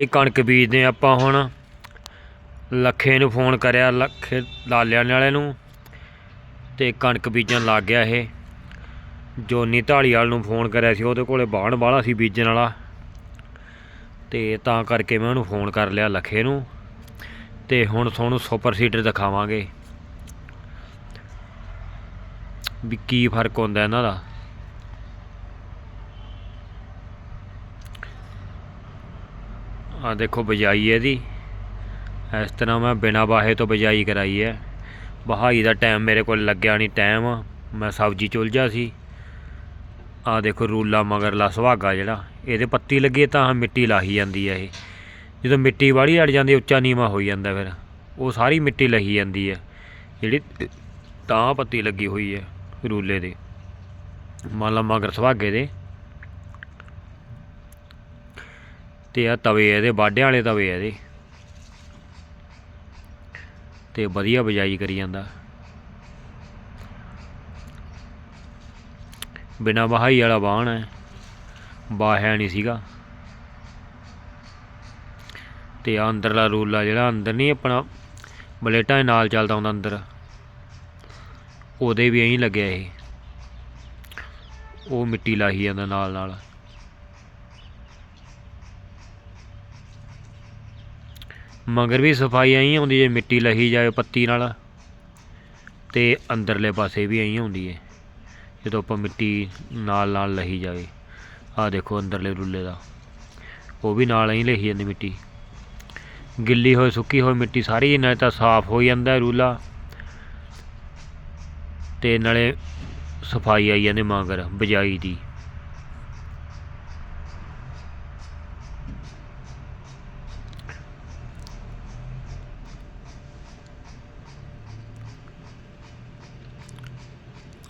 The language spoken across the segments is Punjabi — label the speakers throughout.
Speaker 1: ਇਹ ਕਣਕ ਬੀਜਦੇ ਆਪਾਂ ਹੁਣ। ਲੱਖੇ ਨੂੰ ਫੋਨ ਕਰਿਆ ਲੱਖੇ ਲਾਲਿਆਂ ਵਾਲੇ ਨੂੰ ਤੇ ਕਣਕ ਬੀਜਣ ਲੱਗ ਗਿਆ ਇਹ। ਜੋਨੀ ਢਾਲੀਵਾਲ ਨੂੰ ਫੋਨ ਕਰਿਆ ਸੀ, ਉਹਦੇ ਕੋਲੇ ਬਾਣ ਬਾਲਾ ਸੀ ਬੀਜਣ ਵਾਲਾ। ਤੇ ਤਾਂ ਕਰਕੇ ਮੈਂ ਉਹਨੂੰ ਫੋਨ ਕਰ ਲਿਆ ਲੱਖੇ ਨੂੰ। ਤੇ ਹੁਣ ਤੁਹਾਨੂੰ ਸੁਪਰ ਸੀਡਰ ਦਿਖਾਵਾਂਗੇ। ਵੀ ਕੀ ਫ਼ਰਕ ਹੁੰਦਾ ਇਹਨਾਂ ਦਾ। ਆ ਦੇਖੋ ਬਜਾਈ ਇਹਦੀ। ਇਸ ਤਰ੍ਹਾਂ ਮੈਂ ਬਿਨਾ ਬਾਹੇ ਤੋਂ ਬਜਾਈ ਕਰਾਈ ਹੈ। ਬਹਾਈ ਦਾ ਟਾਈਮ ਮੇਰੇ ਕੋਲ ਲੱਗਿਆ ਨਹੀਂ ਟਾਈਮ ਮੈਂ ਸਬਜ਼ੀ ਚ ਸੀ। ਆ ਦੇਖੋ ਰੂਲਾ ਮਗਰਲਾ ਸੁਹਾਗਾ ਜਿਹੜਾ। ਇਹਦੇ ਪੱਤੀ ਲੱਗੀ ਤਾਂ ਮਿੱਟੀ ਲਾਹੀ ਜਾਂਦੀ ਹੈ ਇਹ। ਜਦੋਂ ਮਿੱਟੀ ਵਾਲੀ ਅੜ ਜਾਂਦੀ ਉੱਚਾ ਨੀਵਾ ਹੋਈ ਜਾਂਦਾ ਫਿਰ। ਉਹ ਸਾਰੀ ਮਿੱਟੀ ਲਹੀ ਜਾਂਦੀ ਹੈ। ਜਿਹੜੀ ਤਾਂ ਪੱਤੀ ਲੱਗੀ ਹੋਈ ਹੈ ਰੂਲੇ ਦੇ। ਮੰਨ ਲਾ ਮਗਰ ਸੁਹਾਗੇ ਦੇ। ਤੇ ਆ ਤਵੇ ਇਹਦੇ, ਵਾਢਿਆਂ ਵਾਲੇ ਤਵੇ ਇਹਦੇ। ਤੇ ਵਧੀਆ ਬਜਾਈ ਕਰੀ ਜਾਂਦਾ। ਬਿਨਾ ਵਹਾਈ ਵਾਲਾ ਬਾਣ ਹੈ ਬਾਹਿਆ ਨਹੀਂ ਸੀਗਾ। ਤੇ ਆ ਅੰਦਰਲਾ ਰੂਲਾ ਜਿਹੜਾ ਅੰਦਰ ਨਹੀਂ ਆਪਣਾ, ਬਲੇਟਾਂ ਦੇ ਨਾਲ ਚੱਲਦਾ ਹੁੰਦਾ ਅੰਦਰ। ਉਹਦੇ ਵੀ ਐਂ ਲੱਗਿਆ ਇਹ। ਉਹ ਮਿੱਟੀ ਲਾਹੀ ਜਾਂਦਾ ਨਾਲ ਨਾਲ ਮਗਰ ਵੀ ਸਫ਼ਾਈ ਐਂ ਆਉਂਦੀ ਜੇ ਮਿੱਟੀ ਲਹੀ ਜਾਵੇ ਪੱਤੀ ਨਾਲ। ਤੇ ਅੰਦਰਲੇ ਪਾਸੇ ਵੀ ਐਂ ਆਉਂਦੀ ਹੈ ਜਦੋਂ ਆਪਾਂ ਮਿੱਟੀ ਨਾਲ ਨਾਲ ਲਹੀ ਜਾਵੇ ਆਹ ਦੇਖੋ ਅੰਦਰਲੇ ਰੁੱਲੇ ਦਾ। ਉਹ ਵੀ ਨਾਲ ਐਂ ਲਹੀ ਜਾਂਦੀ ਮਿੱਟੀ। ਗਿੱਲੀ ਹੋਈ ਸੁੱਕੀ ਹੋਈ ਮਿੱਟੀ ਸਾਰੀ ਨਾਲੇ ਤਾਂ ਸਾਫ਼ ਹੋ ਜਾਂਦਾ ਰੂਲਾ। ਤੇ ਨਾਲੇ ਸਫ਼ਾਈ ਆਈ ਜਾਂਦੀ ਮਗਰ, ਬਜਾਈ ਦੀ।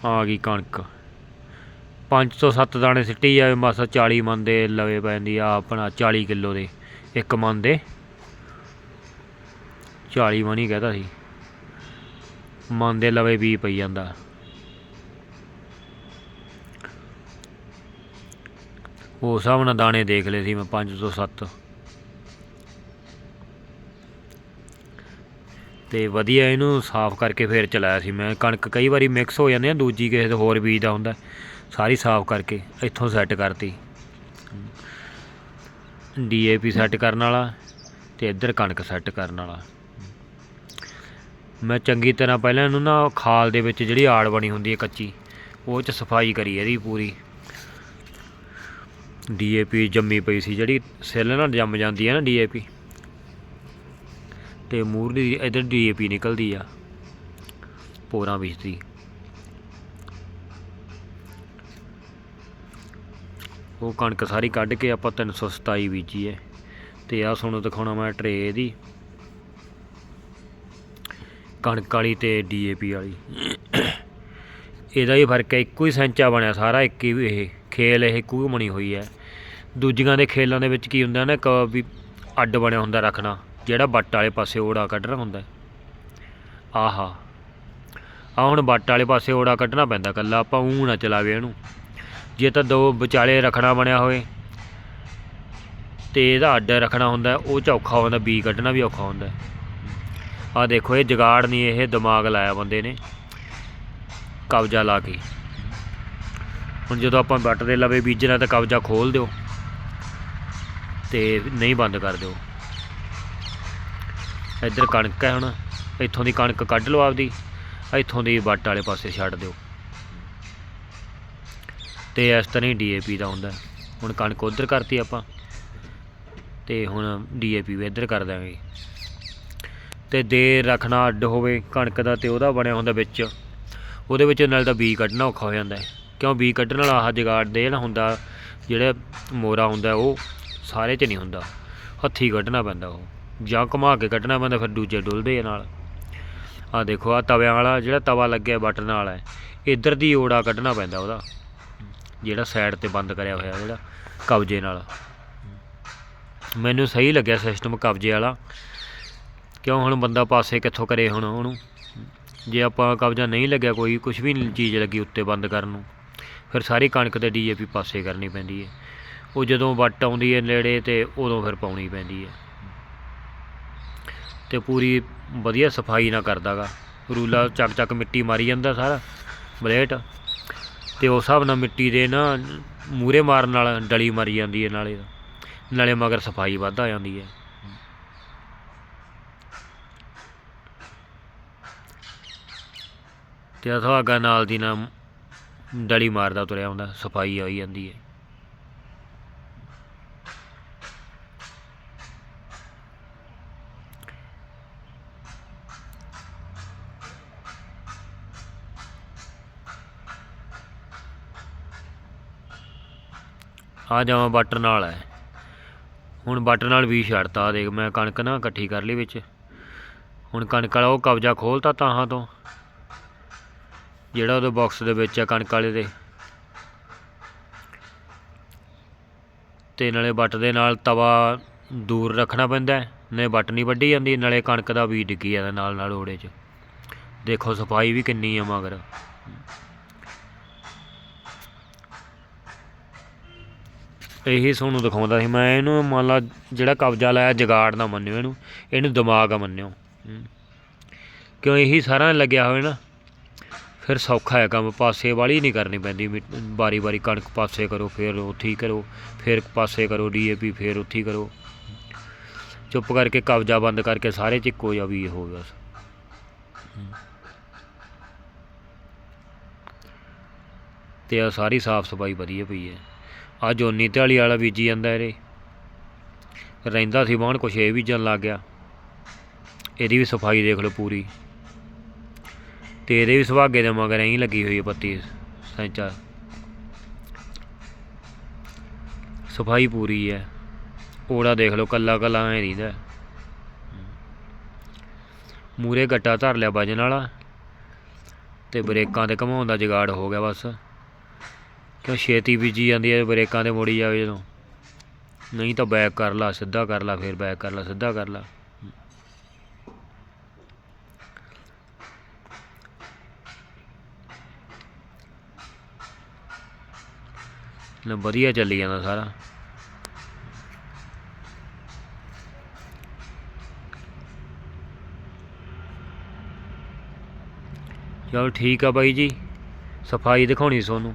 Speaker 1: ਆ ਗਈ ਕਣਕ। 5 ਤੋਂ 7 ਦਾਣੇ ਸਿੱਟੀ ਜਾਵੇ ਮਾਸਾ 40 ਮਨ ਦੇ ਲਵੇ ਪੈਂਦੀ ਆ ਆਪਣਾ 40 ਕਿਲੋ ਦੇ, ਇੱਕ ਮਨ ਦੇ 40 ਮਨ ਹੀ ਕਹਤਾ ਸੀ। ਮਨ ਦੇ ਲਵੇ ਵੀ ਪਈ ਜਾਂਦਾ। ਉਹ ਹਿਸਾਬ ਨਾਲ ਦਾਣੇ ਦੇਖ ਲਏ ਸੀ ਮੈਂ 5 ਤੋਂ 7 ਤੇ ਵਧੀਆ ਇਹਨੂੰ ਸਾਫ਼ ਕਰਕੇ ਫਿਰ ਚਲਾਇਆ ਸੀ ਮੈਂ। ਕਣਕ ਕਈ ਵਾਰੀ ਮਿਕਸ ਹੋ ਜਾਂਦੇ ਆ, ਦੂਜੀ ਕਿਸੇ ਦੇ ਹੋਰ ਬੀਜ ਦਾ ਹੁੰਦਾ, ਸਾਰੀ ਸਾਫ਼ ਕਰਕੇ ਇੱਥੋਂ ਸੈੱਟ ਕਰਤੀ। ਡੀਏਪੀ ਸੈੱਟ ਕਰਨ ਵਾਲਾ ਤੇ ਇੱਧਰ ਕਣਕ ਸੈੱਟ ਕਰਨ ਵਾਲਾ। ਮੈਂ ਚੰਗੀ ਤਰ੍ਹਾਂ ਪਹਿਲਾਂ ਇਹਨੂੰ ਨਾ ਖਾਲ ਦੇ ਵਿੱਚ ਜਿਹੜੀ ਆੜ ਬਣੀ ਹੁੰਦੀ ਹੈ ਕੱਚੀ, ਉਹ ਚ ਸਫ਼ਾਈ ਕਰੀ ਇਹਦੀ ਪੂਰੀ। ਡੀਏਪੀ ਜੰਮੀ ਪਈ ਸੀ ਜਿਹੜੀ, ਸੈੱਲ ਨਾਲ ਜੰਮ ਜਾਂਦੀ ਹੈ ਨਾ ਡੀਏਪੀ ਤੇ ਮੂਰਲੀ ਇਧਰ ਡੀਏਪੀ ਨਿਕਲਦੀ ਆ। ਪੋਰਾਂ ਵਿੱਚ ਦੀ ਉਹ ਕਣਕ ਸਾਰੀ ਕੱਢ ਕੇ ਆਪਾਂ 327 ਬੀਜੀ ਹੈ ਤੇ ਆ ਤੁਹਾਨੂੰ ਦਿਖਾਉਣਾ ਮੈਂ ਟਰੇ ਦੀ। ਕਣਕ ਵਾਲੀ ਤੇ ਡੀਏਪੀ ਵਾਲੀ। ਇਹਦਾ ਹੀ ਫ਼ਰਕ ਹੈ ਇੱਕੋ ਹੀ ਸੈਂਚਾ ਬਣਿਆ ਸਾਰਾ, ਇੱਕ ਹੀ ਇਹ ਖੇਲ ਇਹ ਇੱਕੋ ਬਣੀ ਹੋਈ ਹੈ ਦੂਜੀਆਂ ਦੇ ਖੇਲਾਂ ਦੇ ਵਿੱਚ ਕੀ ਹੁੰਦਾ ਨਾ, ਇੱਕ ਵੀ ਅੱਡ ਬਣਿਆ ਹੁੰਦਾ ਰੱਖਣਾ। ਜਿਹੜਾ ਬੱਟ ਵਾਲੇ ਪਾਸੇ ਓੜਾ ਕੱਢਣਾ ਹੁੰਦਾ ਆਹਾ। ਆ ਹੁਣ ਬੱਟ ਵਾਲੇ ਪਾਸੇ ਓੜਾ ਕੱਢਣਾ ਪੈਂਦਾ, ਕੱਲਾ ਆਪਾਂ ਊਂ ਨਾ ਚਲਾਵੇ ਇਹਨੂੰ। ਜੇ ਤਾਂ ਦੋ ਵਿਚਾਲੇ ਰੱਖਣਾ ਬਣਿਆ ਹੋਵੇ, ਤੇ ਇਹਦਾ ਅੱਡ ਰੱਖਣਾ ਹੁੰਦਾ ਉਹ ਚ ਔਖਾ ਹੁੰਦਾ, ਬੀ ਕੱਢਣਾ ਵੀ ਔਖਾ ਹੁੰਦਾ ਆ ਦੇਖੋ, ਇਹ ਜਗਾੜ ਨਹੀਂ, ਇਹ ਦਿਮਾਗ ਲਾਇਆ ਬੰਦੇ ਨੇ। ਕਬਜ਼ਾ ਲਾ ਕੇ। ਹੁਣ ਜਦੋਂ ਆਪਾਂ ਬੱਟ ਦੇ ਲਵੇ ਬੀਜਣਾ, ਤਾਂ ਕਬਜ਼ਾ ਖੋਲ ਦਿਓ। ਤੇ ਨਹੀਂ ਬੰਦ ਕਰ ਦਿਓ। ਇੱਧਰ ਕਣਕ ਹੈ ਹੁਣ, ਇੱਥੋਂ ਦੀ ਕਣਕ ਕੱਢ ਲਓ ਆਪਦੀ, ਇੱਥੋਂ ਦੀ ਵੱਟ ਵਾਲੇ ਪਾਸੇ ਛੱਡ ਦਿਓ। ਤੇ ਇਸ ਤਰ੍ਹਾਂ ਹੀ ਡੀਏਪੀ ਦਾ ਹੁੰਦਾ। ਹੁਣ ਕਣਕ ਉਧਰ ਕਰਤੀ ਆਪਾਂ, ਤੇ ਹੁਣ ਡੀਏਪੀ ਵੀ ਇੱਧਰ ਕਰ ਦਾਂਗੇ ਤੇ ਦੇਰ ਰੱਖਣਾ ਅੱਡ ਹੋਵੇ ਕਣਕ ਦਾ ਤੇ ਉਹਦਾ ਬਣਿਆ ਹੁੰਦਾ ਵਿੱਚ, ਉਹਦੇ ਵਿੱਚ ਨਾਲ ਤਾਂ ਬੀ ਕੱਢਣਾ ਔਖਾ ਹੋ ਜਾਂਦਾ ਹੈ। ਕਿਉਂ ਬੀ ਕੱਢਣ ਵਾਲਾ ਆਹ ਜਗਾੜ ਦੇ ਜਿਹੜਾ ਹੁੰਦਾ, ਜਿਹੜਾ ਮੋਰਾ ਹੁੰਦਾ ਉਹ ਸਾਰੇ 'ਚ ਨਹੀਂ ਹੁੰਦਾ। ਹੱਥੀ ਕੱਢਣਾ ਪੈਂਦਾ ਉਹ। ਜਾਂ ਘੁਮਾ ਕੇ ਕੱਢਣਾ ਪੈਂਦਾ, ਫਿਰ ਦੂਜੇ ਡੁੱਲਦੇ ਆ ਨਾਲ। ਆ ਦੇਖੋ ਆ ਤਵਿਆਂ ਵਾਲਾ, ਜਿਹੜਾ ਤਵਾ ਲੱਗਿਆ ਬਟਨ ਵਾਲਾ ਹੈ, ਇੱਧਰ ਦੀ ਓੜਾ ਕੱਢਣਾ ਪੈਂਦਾ ਉਹਦਾ। ਜਿਹੜਾ ਸਾਈਡ ਤੇ ਬੰਦ ਕਰਿਆ ਹੋਇਆ, ਜਿਹੜਾ ਕਬਜੇ ਨਾਲ। ਮੈਨੂੰ ਸਹੀ ਲੱਗਿਆ ਸਿਸਟਮ ਕਬਜੇ ਵਾਲਾ। ਕਿਉਂ ਹੁਣ ਬੰਦਾ ਪਾਸੇ ਕਿੱਥੋਂ ਕਰੇ ਹੁਣ ਉਹਨੂੰ? ਜੇ ਆਪਾਂ ਕਬਜ਼ਾ ਨਹੀਂ ਲੱਗਿਆ, ਕੋਈ ਕੁਝ ਵੀ ਚੀਜ਼ ਲੱਗੀ ਉੱਤੇ ਬੰਦ ਕਰਨ ਨੂੰ, ਫਿਰ ਸਾਰੀ ਕਣਕ ਤੇ ਡੀਏਪੀ ਪਾਸੇ ਕਰਨੀ ਪੈਂਦੀ ਹੈ। ਉਹ ਜਦੋਂ ਵੱਟ ਆਉਂਦੀ ਹੈ ਨੇੜੇ ਤੇ, ਉਦੋਂ ਫਿਰ ਪਾਉਣੀ ਪੈਂਦੀ ਹੈ। ਤੇ ਪੂਰੀ ਵਧੀਆ ਸਫ਼ਾਈ ਨਾਲ ਕਰਦਾਗਾ। ਰੂਲਾ ਚੱਕ ਚੱਕ ਮਿੱਟੀ ਮਾਰੀ ਜਾਂਦਾ ਸਾਰਾ, ਬਲੇਟ। ਤੇ ਉਸ ਹਿਸਾਬ ਨਾਲ ਮਿੱਟੀ ਦੇ ਨਾ ਮੂਰੇ ਮਾਰਨ ਨਾਲ ਡਲੀ ਮਾਰੀ ਜਾਂਦੀ ਹੈ ਨਾਲੇ। ਨਾਲੇ ਮਗਰ ਸਫ਼ਾਈ ਵੱਧ ਆ ਜਾਂਦੀ ਹੈ ਤੇ ਆ ਸੁਹਾਗਾ ਨਾਲ ਦੀ ਨਾਲ ਡਲੀ ਮਾਰਦਾ ਤੁਰਿਆ ਹੁੰਦਾ ਸਫ਼ਾਈ ਹੋਈ ਜਾਂਦੀ ਹੈ ਆ ਜਾਵਾਂ ਬਟਰ ਨਾਲ ਹੈ ਹੁਣ ਬਟਰ ਨਾਲ ਵੀ ਛੱਡਤਾ ਦੇਖ ਮੈਂ ਕਣਕ ਨਾ ਇਕੱਠੀ ਕਰ ਲਈ ਵਿੱਚ। ਹੁਣ ਕਣਕ ਵਾਲਾ ਉਹ ਕਬਜ਼ਾ ਖੋਲਤਾ ਤਾਹਾਂ ਤੋਂ। ਜਿਹੜਾ ਉਹਦੇ ਬਾਕਸ ਦੇ ਵਿੱਚ ਆ ਕਣਕ ਵਾਲੇ ਦੇ। ਤੇ ਨਾਲੇ ਵੱਟ ਦੇ ਨਾਲ ਤਵਾ ਦੂਰ ਰੱਖਣਾ ਪੈਂਦਾ ਹੈ, ਨੇ ਬੱਟ ਨਹੀਂ ਵੱਢੀ ਜਾਂਦੀ ਨਾਲੇ ਕਣਕ ਦਾ ਵੀ ਡਿੱਗੀ ਜਾਂਦਾ ਨਾਲ ਨਾਲ ਓੜੇ 'ਚ। ਦੇਖੋ ਸਫ਼ਾਈ ਵੀ ਕਿੰਨੀ ਆ ਮਗਰ। ਇਹੀ ਤੁਹਾਨੂੰ ਦਿਖਾਉਂਦਾ ਸੀ। ਮੈਂ ਇਹਨੂੰ ਮੰਨ ਲਾ ਜਿਹੜਾ ਕਬਜ਼ਾ ਲਾਇਆ, ਜਗਾੜ ਨਾ ਮੰਨਿਓ ਇਹਨੂੰ। ਇਹਨੂੰ ਦਿਮਾਗ ਆ ਮੰਨਿਓ। ਕਿਉਂ ਇਹੀ ਸਾਰਾ ਲੱਗਿਆ ਹੋਵੇ ਨਾ? ਫਿਰ ਸੌਖਾ ਹੈ ਕੰਮ। ਪਾਸੇ ਵਾਲੀ ਨਹੀਂ ਕਰਨੀ ਪੈਂਦੀ। ਬਾਰੀ ਬਾਰੀ ਕਣਕ ਪਾਸੇ ਕਰੋ, ਫਿਰ ਉੱਥੇ ਹੀ ਕਰੋ। ਫਿਰ ਪਾਸੇ ਕਰੋ ਡੀਏਪੀ ਫਿਰ ਉੱਥੇ ਹੀ ਕਰੋ। ਚੁੱਪ ਕਰਕੇ ਕਬਜ਼ਾ ਬੰਦ ਕਰਕੇ ਸਾਰੇ ਚ ਇੱਕੋ ਜਿਹਾ ਵੀ ਹੋ। ਗਿਆ ਤੇ ਆ ਸਾਰੀ ਸਾਫ਼ ਸਫ਼ਾਈ ਵਧੀਆ ਪਈ ਹੈ। ਆ ਜੋਨੀ ਢਾਲੀ ਵਾਲਾ ਬੀਜੀ ਜਾਂਦਾ ਇਹਦੇ। ਰਹਿੰਦਾ ਸੀ ਬਾਣ ਕੁਛ ਇਹ ਬੀਜਣ ਲੱਗ ਗਿਆ। ਇਹਦੀ ਵੀ ਸਫ਼ਾਈ ਦੇਖ ਲਓ ਪੂਰੀ। ਤੇ ਇਹਦੇ ਵੀ ਸੁਹਾਗੇ ਦੇ ਮਗਰ ਐਂ ਲੱਗੀ ਹੋਈ ਹੈ ਪੱਤੀ, ਸੈਂਚਾ। ਸਫ਼ਾਈ ਪੂਰੀ ਹੈ ਓੜਾ ਦੇਖ ਲਓ ਕੱਲਾ ਕੱਲਾ ਐ ਰੀਦਾ ਮੂਰੇ ਗੱਟਾ ਧਰ ਲਿਆ ਵਜਨ ਵਾਲਾ। ਤੇ ਬ੍ਰੇਕਾਂ ਤੇ ਘਮਾਉਣ ਦਾ ਜਗਾੜ ਹੋ ਗਿਆ ਬਸ। ਕਿਉਂ ਛੇਤੀ ਬੀਜੀ ਜਾਂਦੀ ਹੈ ਬ੍ਰੇਕਾਂ ਤੇ ਮੋੜੀ ਜਾਵੇ ਜਦੋਂ। ਨਹੀਂ ਤਾਂ ਬੈਕ ਕਰ ਲਾ, ਸਿੱਧਾ ਕਰ ਲਾ, ਫਿਰ ਬੈਕ ਕਰ ਲਾ, ਸਿੱਧਾ ਕਰ ਲਾ। ਨਾ ਵਧੀਆ ਚੱਲੀ ਜਾਂਦਾ ਸਾਰਾ। ਚਲੋ ਠੀਕ ਆ ਬਾਈ ਜੀ, ਸਫ਼ਾਈ ਦਿਖਾਉਣੀ ਤੁਹਾਨੂੰ।